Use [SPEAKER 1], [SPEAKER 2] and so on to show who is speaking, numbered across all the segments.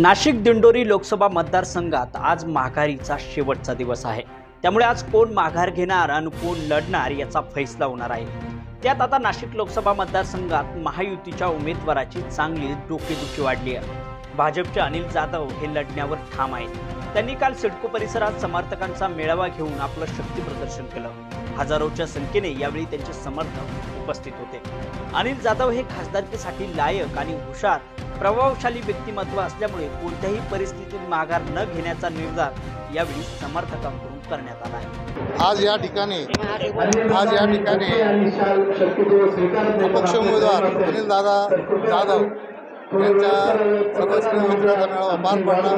[SPEAKER 1] नाशिक दिंडोरी लोकसभा मतदारसंघात आज माघारीचा शेवटचा दिवस आहे. त्यामुळे आज कोण माघार घेणार आणि कोण लढणार याचा फैसला होणार आहे. त्यात आता नाशिक लोकसभा मतदारसंघात महायुतीच्या उमेदवाराची चांगली डोकेदुखी वाढली आहे. भाजपचे अनिल जाधव हे लढण्यावर ठाम आहेत. त्यांनी काल सिडको परिसरात समर्थकांचा मेळावा घेऊन आपलं शक्ती प्रदर्शन केलं. हजारोच्या संख्येने यावेळी त्यांचे समर्थक उपस्थित होते. अनिल जाधव हे खासदारकीसाठी लायक आणि हुशार प्रभावशाली व्यक्तिमत्व असल्यामुळे कोणत्याही परिस्थितीत माघार न घेण्याचा निर्धार यावेळी समर्थकांकडून करण्यात आला आहे.
[SPEAKER 2] आज या ठिकाणी आज या ठिकाणी अपक्ष उमेदवार अनिल दादा जाधव त्यांच्या सर्वच मित्राचा मेळावा पार पडला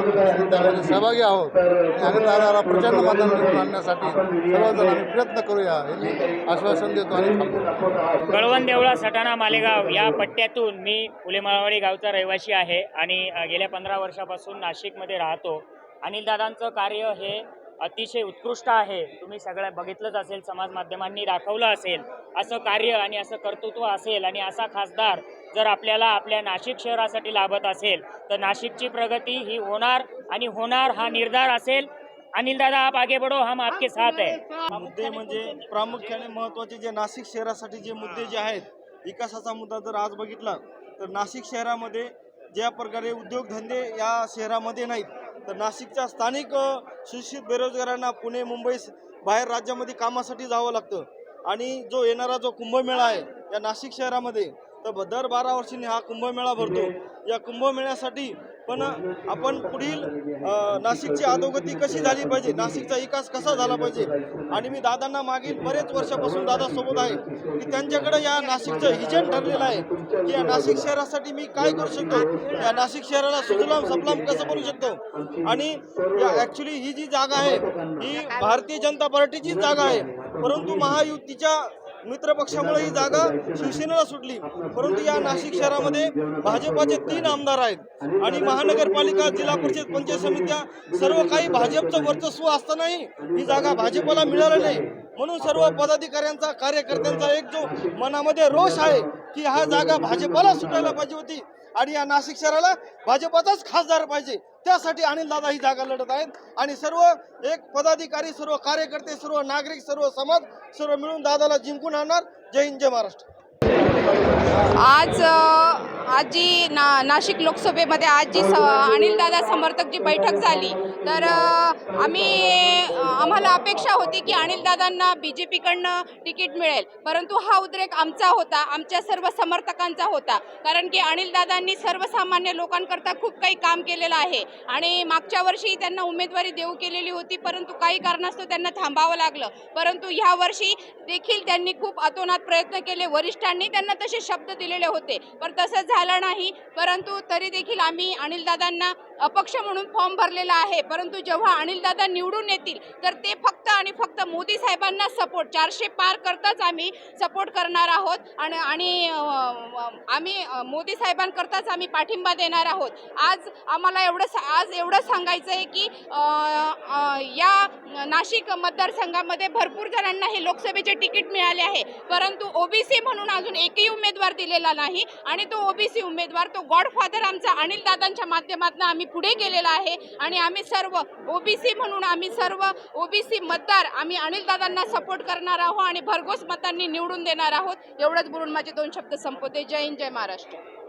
[SPEAKER 2] त्यामध्ये सहभागी आहोत. आणि प्रचंड मतदान निवडून आणण्यासाठी सर्वजण आम्ही प्रयत्न करूया. हे आश्वासन देतो आणि
[SPEAKER 3] कळवण देवळा सटाणा मालेगाव या पट्ट्यातून मी फुलेमाळवाडी गावचा रहिवासी आहे आणि गेल्या पंधरा वर्षापासून नाशिकमध्ये राहतो. अनिलदादांचं कार्य हे अतिशय उत्कृष्ट आहे. तुम्ही सगळं बघितलंच असेल समाज माध्यमांनी दाखवलं असेल. असं कार्य आणि असं कर्तृत्व असेल आणि असा खासदार जर आपल्याला आपल्या नाशिक शहरासाठी लाभत असेल तर नाशिकची प्रगती ही होणार आणि होणार हा निर्धार असेल. अनिल दादा आप आगे बढ़ो हम आपके साथ है.
[SPEAKER 4] मुद्दे म्हणजे प्रामुख्याने महत्त्वाचे जे नाशिक शहरासाठी जे मुद्दे जे आहेत विकासाचा मुद्दा जर आज बघितला तर नाशिक शहरामध्ये ज्या प्रकारे उद्योगधंदे या शहरामध्ये नाहीत तर नाशिकच्या स्थानिक शिक्षित बेरोजगारांना पुणे मुंबई बाहेर राज्यामध्ये कामासाठी जावं लागतं. आणि जो येणारा जो कुंभमेळा आहे या नाशिक शहरामध्ये तर दर बारा वर्षांनी हा कुंभमेळा भरतो. या कुंभमेळ्यासाठी पण आपण पुढील नाशिकची अधोगती कशी झाली पाहिजे? नाशिकचा विकास कसा झाला पाहिजे? आणि मी दादांना मागील बरेच वर्षापासून दादा सोबत आहे की त्यांच्याकडे या नाशिकचं हिजन ठरलेलं आहे की या नाशिक शहरासाठी मी काय करू शकतो? या नाशिक शहराला सुजलाम सफलाम कसं करू शकतो? आणि या ॲक्च्युली ही जी जागा आहे ही भारतीय जनता पार्टीचीच जागा आहे. परंतु महायुतीच्या मित्रपक्षामुळे ही जागा शिवसेनेला सुटली. परंतु या नाशिक शहरामध्ये भाजपाचे तीन आमदार आहेत आणि महानगरपालिका जिल्हा परिषद पंचायत समित्या सर्व काही भाजपचं वर्चस्व असतानाही ही जागा भाजपला मिळाली नाही. म्हणून सर्व पदाधिकाऱ्यांचा कार्यकर्त्यांचा एक जो मनामध्ये रोष आहे की हा जागा भाजपाला सुटायला पाहिजे होती. आणि या नाशिक शहराला भाजपाचाच खासदार पाहिजे. त्यासाठी अनिल दादा ही जागा लढत आहेत. आणि सर्व एक पदाधिकारी सर्व कार्यकर्ते सर्व नागरिक सर्व समाज सर्व मिळून दादाला जिंकून आणणार जय हिंद जय महाराष्ट्र.
[SPEAKER 5] आज आज जी ना नाशिक लोकसभेमध्ये आज जी स अनिलदादा समर्थक जी बैठक झाली. तर आम्ही आम्हाला अपेक्षा होती की अनिलदादांना बी जे पीकडनं तिकीट मिळेल. परंतु हा उद्रेक आमचा होता आमच्या सर्व समर्थकांचा होता. कारण की अनिलदादांनी सर्वसामान्य लोकांकरता खूप काही काम केलेलं आहे. आणि मागच्या वर्षी त्यांना उमेदवारी देऊ केलेली होती परंतु काही कारणास्तव त्यांना थांबावं लागलं. परंतु ह्या वर्षी देखील त्यांनी खूप अतोनात प्रयत्न केले. वरिष्ठांनी त्यांना तसे शब्द दिलेले होते. पण तसं झालं नाही. परंतु तरी देखील आम्ही अनिलदादांना अपक्ष म्हणून फॉर्म भरलेला आहे. परंतु जेव्हा अनिलदादा निवडून येतील तर ते फक्त आणि फक्त मोदी साहेबांना सपोर्ट चारशे पार करताच आम्ही सपोर्ट करणार आहोत. आणि आणि आम्ही मोदी साहेबांकरताच आम्ही पाठिंबा देणार आहोत. आज आम्हाला एवढं सा- आज एवढं सांगायचं आहे की या नाशिक मतदारसंघामध्ये भरपूर जणांना हे लोकसभेचे तिकीट मिळाले आहे. परंतु ओबीसी म्हणून अजून एकही उमेदवार दिलेला नाही आणि तो ओबीसी उमेदवार तो गॉडफादर आमचा अनिल दादांच्या माध्यमातून आम्ही पुढे गेलेला आहे आणि आम्ही सर्व ओबीसी म्हणून आम्ही सर्व ओबीसी मतदार आम्ही अनिल दादांना सपोर्ट करणार आहोत आणि भरघोस मतांनी निवडून देणार आहोत. एवढंच बोलून माझे दोन शब्द संपवते. जय हिंद जय महाराष्ट्र.